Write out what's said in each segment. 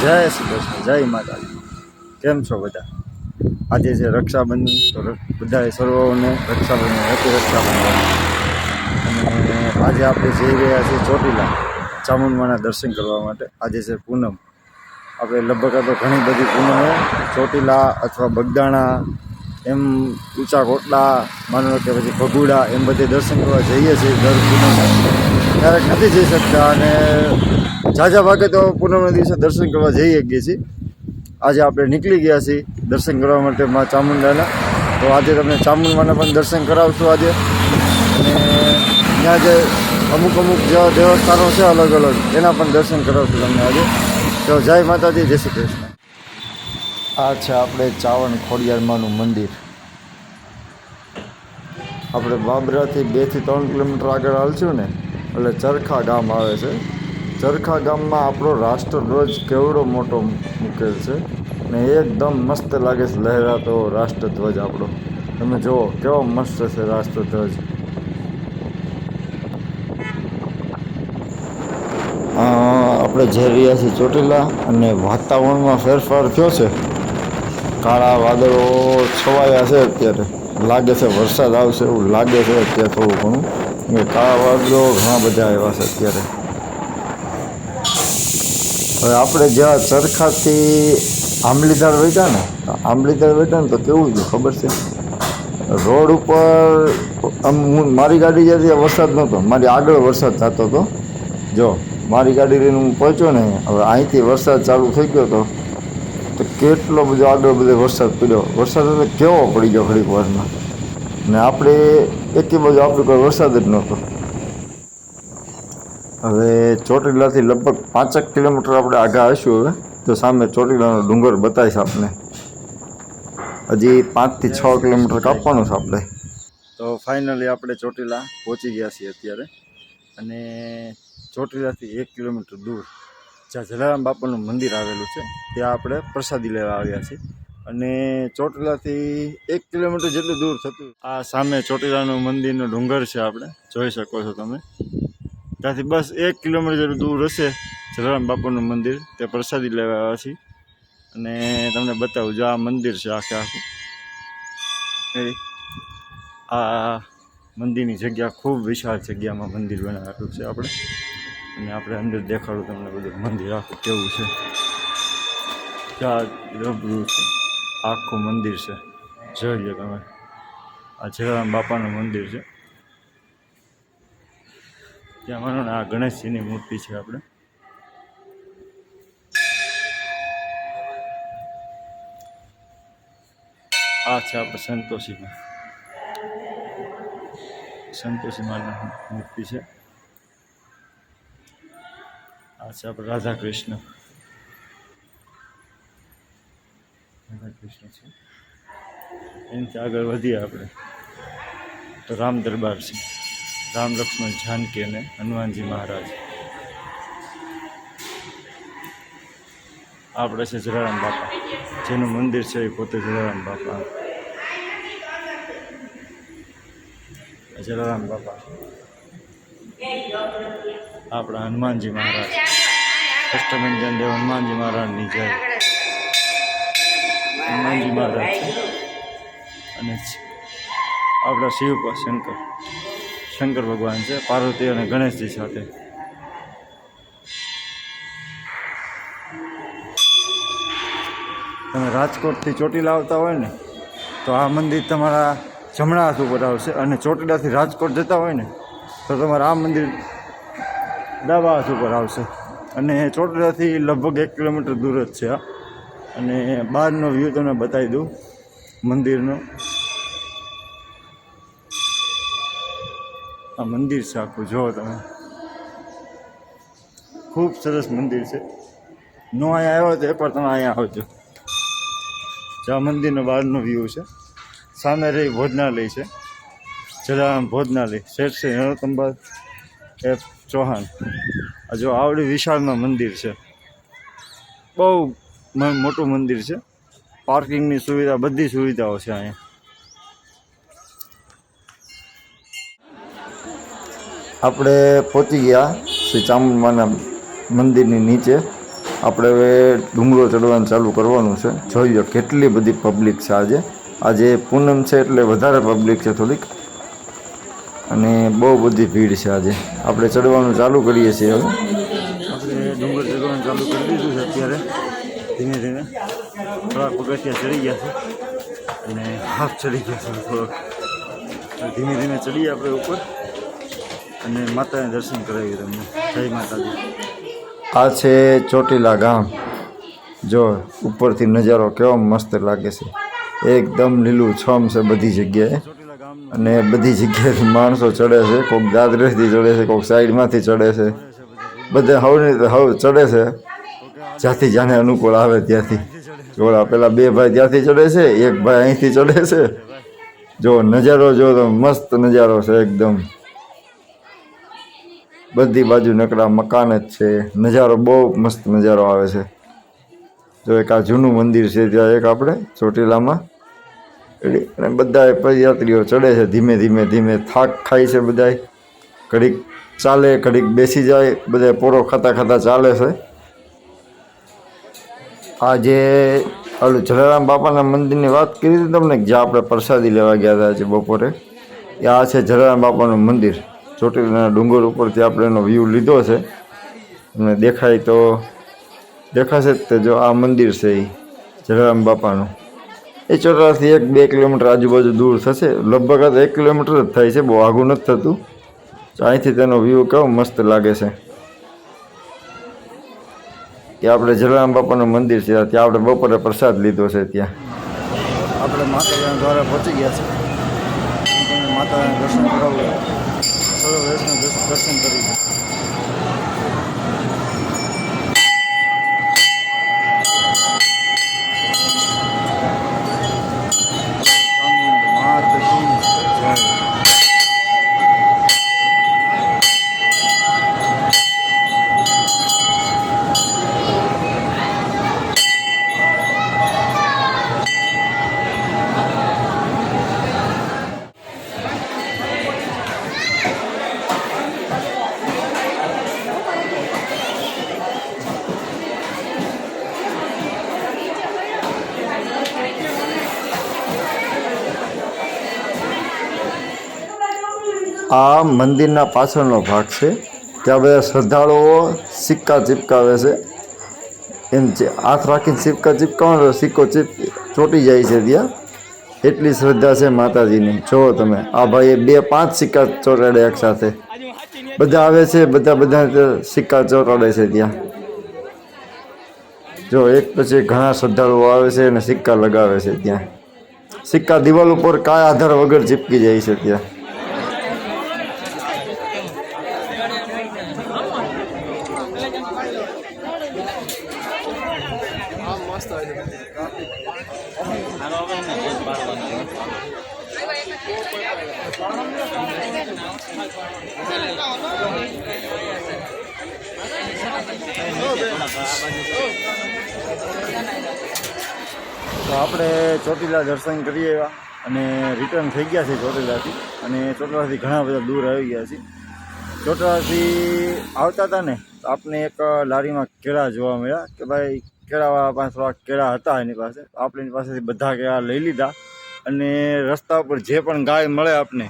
જય શ્રી કૃષ્ણ, જય માતાજી. કેમ છો બધા? આજે છે રક્ષાબંધન, તો બધાએ સર્વોને રક્ષાબંધન, હેપી રક્ષાબંધન. અને આજે આપણે જઈ રહ્યા છીએ ચોટીલા, ચામુંડમાના દર્શન કરવા માટે. આજે છે પૂનમ. આપણે લગભગ તો ઘણી બધી પૂનમો, ચોટીલા અથવા બગદાણા, એમ ઊંચા કોટલા માનો કે પછી ભગુડા એમ બધે દર્શન કરવા જઈએ છીએ દર પૂનમે. ક્યારેક નથી જઈ શકતા અને ઝાઝા ભાગે તો પૂનમના દિવસે દર્શન કરવા જઈ શકીએ છીએ. આજે આપણે નીકળી ગયા છીએ દર્શન કરવા માટે મા ચામુંડાના. તો આજે તમને ચામુંડમાના પણ દર્શન કરાવશું આજે. અને ત્યાં જે અમુક અમુક જેવા દેવસ્થાનો છે અલગ અલગ, એના પણ દર્શન કરાવશું તમને આજે. તો જય માતાજી, જય શ્રી કૃષ્ણ. આ છે આપણે ચાવણ ખોડિયારમાંનું મંદિર. આપણે બાબરાથી બેથી ત્રણ કિલોમીટર આગળ હાલશું ને એટલે ચરખા ગામ આવે છે. ચરખા ગામમાં આપણો રાષ્ટ્રધ્વજ કેવડો મોટો મૂકેલ છે ને એકદમ મસ્ત લાગે છે લહેરાતો રાષ્ટ્રધ્વજ આપણો. તમે જુઓ, કેવો મસ્ત છે રાષ્ટ્રધ્વજ આપણે જે રહ્યા છીએ ચોટીલા અને વાતાવરણમાં ફેરફાર થયો છે. કાળા વાદળો છવાયા છે અત્યારે. લાગે છે વરસાદ આવશે એવું લાગે છે અત્યારે થોડું ઘણું. કાળા વાદળો ઘણા બધા આવ્યા છે અત્યારે. હવે આપણે જ્યાં ચરખાથી આંબલીધાર વેચ્યા ને આંબલીધાર વેચ્યા ને તો કેવું જ ખબર છે? રોડ ઉપર આમ હું મારી ગાડી ત્યાં વરસાદ નહોતો, મારી આગળ વરસાદ થતો હતો. જો, મારી ગાડી લઈને હું પહોંચ્યો ને, હવે અહીંથી વરસાદ ચાલુ થઈ ગયો હતો તો કેટલો બધો આગળ બધો વરસાદ પડ્યો. વરસાદ એટલે કેવો પડી ગયો ઘડીક વારમાં. ને આપણે એકે બાજુ આપણે કોઈ વરસાદ જ નહોતો. હવે ચોટીલાથી લગભગ પાંચેક કિલોમીટર આપણે આગળ આવીશું હવે. તો સામે ચોટીલાનો ડુંગર બતાવીશ આપને. હજી પાંચથી છ કિલોમીટર કાપવાનું છે આપણે. તો ફાઇનલી આપણે ચોટીલા પહોંચી ગયા છીએ અત્યારે. અને ચોટીલાથી એક કિલોમીટર દૂર જ્યાં જલારામ બાપાનું મંદિર આવેલું છે, ત્યાં આપણે પ્રસાદી લેવા આવ્યા છીએ. અને ચોટીલાથી એક કિલોમીટર જેટલું દૂર થતું. આ સામે ચોટીલાનું મંદિરનો ડુંગર છે આપણે. જોઈ શકો છો તમે. ત્યાંથી બસ એક કિલોમીટર જેટલું દૂર હશે જલારામ બાપાનું મંદિર. તે પ્રસાદી લેવા આવ્યા છીએ. અને તમને બતાવું, જો આ મંદિર છે આખે આખું. આ મંદિરની જગ્યા ખૂબ વિશાળ જગ્યામાં મંદિર બનાવેલું છે આપણે. અને આપણે અંદર દેખાડું તમને બધું. મંદિર આખું કેવું છે. ચાર રબરું છે. આખું મંદિર છે. જોઈ લો તમે. આ જલારામ બાપાનું મંદિર છે. ત્યાં માનો ને આ ગણેશજીની મૂર્તિ છે આપણે. આ છે આપણે સંતોષીમાં સંતોષી માની મૂર્તિ છે. આ છે આપણે રાધા કૃષ્ણ કૃષ્ણ છે. એનાથી આગળ વધીએ આપણે. તો રામ દરબાર છે. રામ લક્ષ્મણ જાનકી અને હનુમાનજી મહારાજ. આપણે છે જલારામ બાપા. જેનું મંદિર છે એ પોતે જલારામ બાપા. જલારામ બાપા. આપણા હનુમાનજી મહારાજ. અષ્ટમિંજન દેવ હનુમાનજી મહારાજની જય. હનુમાનજી મહારાજ છે. અને આપણા શિવ શંકર. શંકર ભગવાન છે પાર્વતી અને ગણેશજી સાથે. તમે રાજકોટથી ચોટીલા આવતા હોય ને તો આ મંદિર તમારા જમણા હાથ ઉપર આવશે અને ચોટીલાથી રાજકોટ જતા હોય ને તો તમારા આ મંદિર ડાબા હાથ ઉપર આવશે. અને ચોટીલાથી લગભગ એક કિલોમીટર દૂર જ છે આ. અને બહારનો વ્યૂ તમને બતાવી દઉં, મંદિરનો. આ મંદિર છે આખું, જુઓ તમે. ખૂબ સરસ મંદિર છે. નો અહીંયા આવ્યો તો એકવાર તમે અહીંયા આવજો. જ્યાં મંદિરનો બહારનો વ્યૂ છે. સામે રહી ભોજનાલય છે. જલારામ ભોજનાલય, શેઠ શ્રી નરોત્તમભાઈ એફ ચૌહાણ. આ જો આવડી વિશાળમાં મંદિર છે. બહુ મોટું મંદિર છે. પાર્કિંગની સુવિધા બધી સુવિધાઓ છે અહીંયા. આપણે પહોંચી ગયા શ્રી ચામુંડમાના મંદિરની નીચે. આપણે હવે ડુંગરો ચડવાનું ચાલુ કરવાનું છે. જોઈ લો કેટલી બધી પબ્લિક છે આજે. આજે પૂનમ છે એટલે વધારે પબ્લિક છે થોડીક. અને બહુ બધી ભીડ છે આજે. આપણે ચડવાનું ચાલુ કરીએ છીએ હવે. આપણે ડુંગર ચડવાનું ચાલુ કરી દીધું છે અત્યારે ધીમે ધીમે. થોડાક પગથિયા ચડી ગયા છે. અને હાફ ચડી ગયા છે થોડોક. ધીમે ધીમે ચડીએ આપણે ઉપર. અને માતાને દર્શન કરાવીએ તમને. જય માતાજી. આ છે ચોટીલા ગામ. જો ઉપરથી નજારો કેવો મસ્ત લાગે છે. એકદમ લીલું છમ છે બધી જગ્યાએ. અને બધી જગ્યાએથી માણસો ચડે છે. કોઈક દાદરેથી ચડે છે કોઈક સાઈડમાંથી ચડે છે. બધે હવની હવ ચડે છે. જ્યાંથી જાને અનુકૂળ આવે ત્યાંથી. જોડા પેલા બે ભાઈ ત્યાંથી ચડે છે, એક ભાઈ અહીંથી ચડે છે. જો નજારો જો તો મસ્ત નજારો છે એકદમ. બધી બાજુ નકરા મકાન જ છે. નજારો બહુ મસ્ત નજારો આવે છે. જો એક આ જૂનું મંદિર છે ત્યાં એક આપણે, ચોટીલામાં. રેડી. અને બધા પદયાત્રીઓ ચડે છે ધીમે ધીમે ધીમે. થાક ખાય છે બધાય. ઘડીક ચાલે, ઘડીક બેસી જાય. બધા પોરો ખાતા ખાતા ચાલે છે. આ જે ઓલું જલારામ બાપાના મંદિરની વાત કરી હતી તમને જે આપણે પ્રસાદી લેવા ગયા હતા બપોરે, એ આ છે જલારામ બાપાનું મંદિર. ચોટીલાના ડુંગર ઉપરથી આપણે એનો વ્યૂ લીધો છે. તમને દેખાય તો દેખાશે જ તે જો આ મંદિર છે એ જલારામ બાપાનું. એ ચોટીલાથી એક બે કિલોમીટર આજુબાજુ દૂર થશે. લગભગ એક કિલોમીટર જ થાય છે, બહુ આઘું નથી થતું. અહીંથી તેનો વ્યૂ કેવો મસ્ત લાગે છે. કે આપણે જલારામ બાપાનું મંદિર છે, ત્યાં આપણે બપોરે પ્રસાદ લીધો છે ત્યાં. આપણે માતાજીના દ્વારા પહોંચી ગયા છે. માતાના દર્શન કરાવું સર્વ વૈષ્ણવ દર્શન કરી. આ મંદિરના પાછળનો ભાગ છે. ત્યાં બધા શ્રદ્ધાળુઓ સિક્કા ચીપકાવે છે. એમ છે હાથ રાખીને સિક્કા ચીપકાવે સિક્કો ચીપ ચોટી જાય છે ત્યાં. એટલી શ્રદ્ધા છે માતાજીની. જુઓ તમે, આ ભાઈએ બે પાંચ સિક્કા ચોટાડે એક સાથે. બધા આવે છે, બધા બધા સિક્કા ચોટાડે છે ત્યાં. જો એક પછી ઘણા શ્રદ્ધાળુઓ આવે છે અને સિક્કા લગાવે છે ત્યાં. સિક્કા દિવાલ ઉપર કાંઈ આધાર વગર ચીપકી જાય છે ત્યાં. તો આપણે ચોટીલા દર્શન કરી આવ્યા અને રિટર્ન થઈ ગયા છે ચોટીલાથી. અને ચોટીલાથી ઘણા બધા દૂર આવી ગયા છે. ચોટીલાથી આવતા હતા ને આપણે એક લારીમાં કેળા જોવા મળ્યા કે ભાઈ કેળાવાળા પાસે થોડા કેળા હતા એની પાસે. આપણે એની પાસેથી બધા કેળા લઈ લીધા અને રસ્તા ઉપર જે પણ ગાય મળે આપને,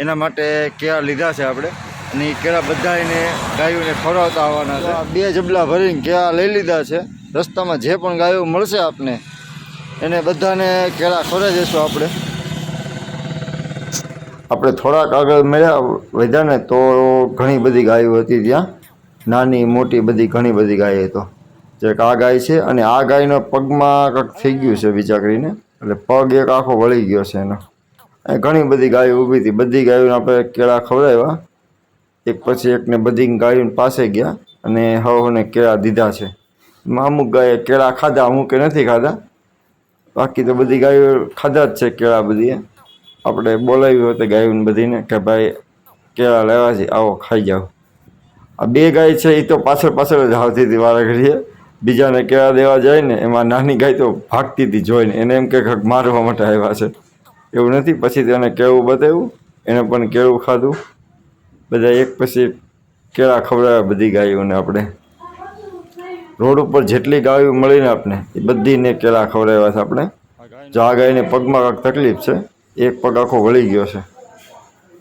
એના માટે કેળા લીધા છે આપણે. અને કેળા બધા એને ગાયોને ખવડાવતા આવવાના છે. બે જબલા ભરીને કેળા લઈ લીધા છે. રસ્તામાં જે પણ ગાયો મળશે આપને, એને બધાને કેળા ખવડાવી દઈશું આપણે. આપણે થોડાક આગળ મળ્યા વધ્યા ને તો ઘણી બધી ગાયો હતી ત્યાં. નાની, મોટી બધી ઘણી બધી ગાય તો. જે આ ગાય છે અને આ ગાયનો પગમાં કંઈક થઈ ગયું છે વિચારીને. એટલે પગ એક આખો વળી ગયો છે એનો. ઘણી બધી ગાયો ઊભી હતી. બધી ગાયોને આપણે કેળા ખવડાવ્યા. એક પછી એકને બધી ગાયોની પાસે ગયા અને હવને કેળા દીધા છે. અમુક ગાયે કેળા ખાધા, અમુકે નથી ખાધા. બાકી તો બધી ગાયો ખાધા જ છે કેળા બધી. આપણે બોલાવ્યું હતું ગાયોને બધીને કે ભાઈ કેળા લેવા છે, આવો ખાઈ જાઓ. આ બે ગાય છે એ તો પાછળ પાછળ જ આવતી હતી વારા ઘડીએ બીજાને કેળા દેવા જાય ને એમાં નાની ગાય તો ભાગતી હતી જોઈને. એને એમ કે મારવા માટે આવ્યા છે. એવું નથી, પછી તેને કેળું બતાવ્યું, એને પણ કેળું ખાધું. બધા એક પછી કેળા ખવડાવ્યા બધી ગાયોને આપણે. રોડ ઉપર જેટલી ગાયો મળીને આપણે એ બધીને કેળા ખવડાવ્યા છે આપણે. જો આ ગાયને પગમાં કાંક તકલીફ છે, એક પગ આખો વળી ગયો છે.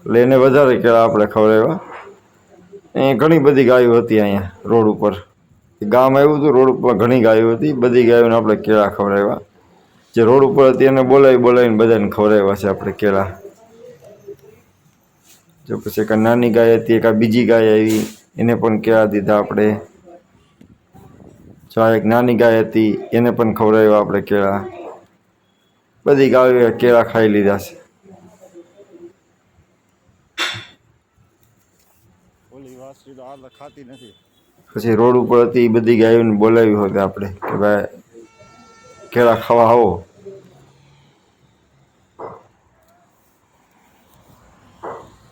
એટલે એને વધારે કેળા આપણે ખવડાવ્યા. અહીં ઘણી બધી ગાયો હતી અહીંયા રોડ ઉપર. ગામ આવ્યું હતું, રોડ ઉપર ઘણી ગાયો હતી, બધી ગાયોને આપણે કેળા ખવડાવ્યા. જે રોડ ઉપર હતી એને બોલાવી બોલાવીને બધાને ખવડાવ્યા છે આપણે કેળા. જો પછી એક નાની ગાય હતી એક બીજી ગાય આવી એને પણ કેળા દીધા આપણે. જો આ એક નાની ગાય હતી એને પણ ખવડાવ્યા આપણે કેળા. બધી ગાયો કેળા ખાઈ લીધા છે. પછી રોડ ઉપર હતી એ બધી ગાયોને બોલાવી હતી આપણે કે ભાઈ કેળા ખાવા આવો.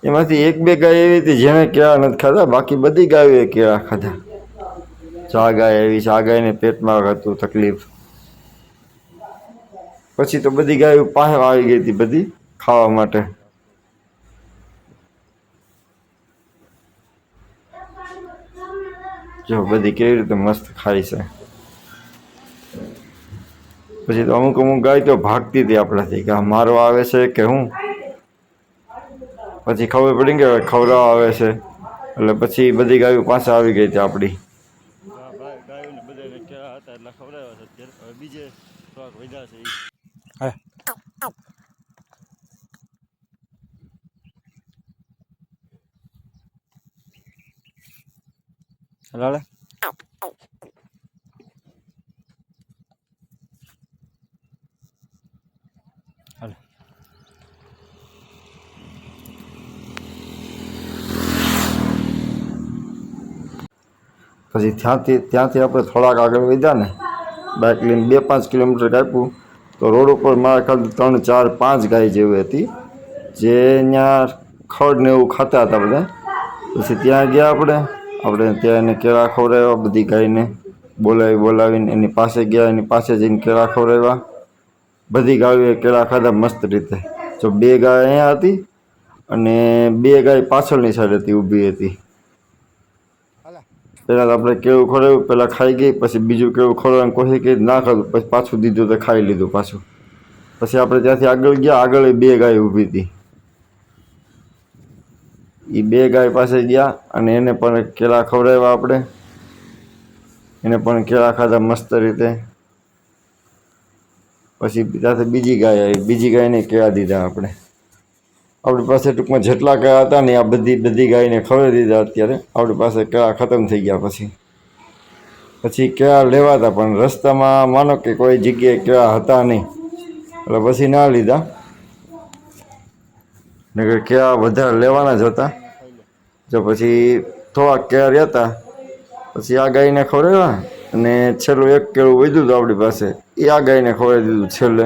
એમાંથી એક બે ગાય એવી હતી જેણે કેળા નથી ખાધા, બાકી બધી ગાયોએ કેળા ખાધા. ચા ગાય એવી ચા ગાયને પેટમાં હતું તકલીફ. પછી તો બધી ગાયો પાસે આવી ગઈ હતી બધી ખાવા માટે. જો બધી કેવી રીતે મસ્ત ખાય છે. પછી તો અમુક અમુક ગાય તો ભાગતી હતી આપણાથી, કે આ મારો આવે છે કે હું? પછી ખબર પડી કે હવે ખવડાવવા આવે છે. એટલે પછી બધી ગાયો પાછા આવી ગઈ હતી આપણી આ ભાઈ ગાયોને બધાને કેળા હતા એટલે ખવડાવ્યા છે અત્યારે હવે બીજે થોડાક વધ્યા છે ઈ હાલે હાલે પછી ત્યાંથી ત્યાંથી આપણે થોડાક આગળ વધ્યા ને બાઇક લઈને બે પાંચ કિલોમીટર કાપ્યું, તો રોડ ઉપર મારા ખ્યાલ ત્રણ, ચાર, પાંચ ગાય જેવી હતી, જે ત્યાં ખડ ને એવું ખાતા હતા બધા. પછી ત્યાં ગયા આપણે આપણે ત્યાં એને કેળા ખવડાવ્યા બધી ગાયને બોલાવી, બોલાવીને એની પાસે ગયા, એની પાસે જઈને કેળા ખવડાવ્યા બધી ગાયોએ કેળા ખાધા મસ્ત રીતે. જો બે ગાય અહીંયા હતી અને બે ગાય પાછળની સાઈડ હતી, ઊભી હતી. હાલે પહેલાં તો આપણે કેવું ખોરાયું પહેલાં ખાઈ ગઈ, પછી બીજું કેવું ખવડાવવાનું કોઈ કરી ના ખાધું, પછી પાછું દીધું તો ખાઈ લીધું પાછું. પછી આપણે ત્યાંથી આગળ ગયા, આગળ એ બે ગાય ઊભી હતી. એ બે ગાય પાસે ગયા અને એને પણ કેળા ખવડાવ્યા આપણે. એને પણ કેળા ખાધા મસ્ત રીતે. પછી ત્યાંથી બીજી ગાય આવી, બીજી ગાયને કેળા દીધા આપણે. આપણી પાસે ટૂંકમાં જેટલા કયા હતા ને આ બધી બધી ગાયને ખવડાવી દીધા અત્યારે. આપણી પાસે કયા ખતમ થઈ ગયા પછી? પછી કેળા લેવાતા, પણ રસ્તામાં માનો કે કોઈ જગ્યાએ કયા હતા નહીં. એટલે પછી ના લીધા. નકર કયા વધારે લેવાના જ હતા. જો પછી થોડાક કયા રહેતા હતા, પછી આ ગાયને ખવડાવ્યા અને છેલ્લું એક કેળું વધ્યું હતું આપણી પાસે. એ આ ગાયને ખવડાવી દીધું છેલ્લે.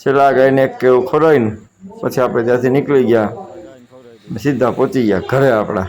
છેલ્લા આ ગાયને એક કેળું ખવડાવીને પછી આપણે ત્યાંથી નીકળી ગયા. સીધા પહોંચી ગયા ઘરે આપણા.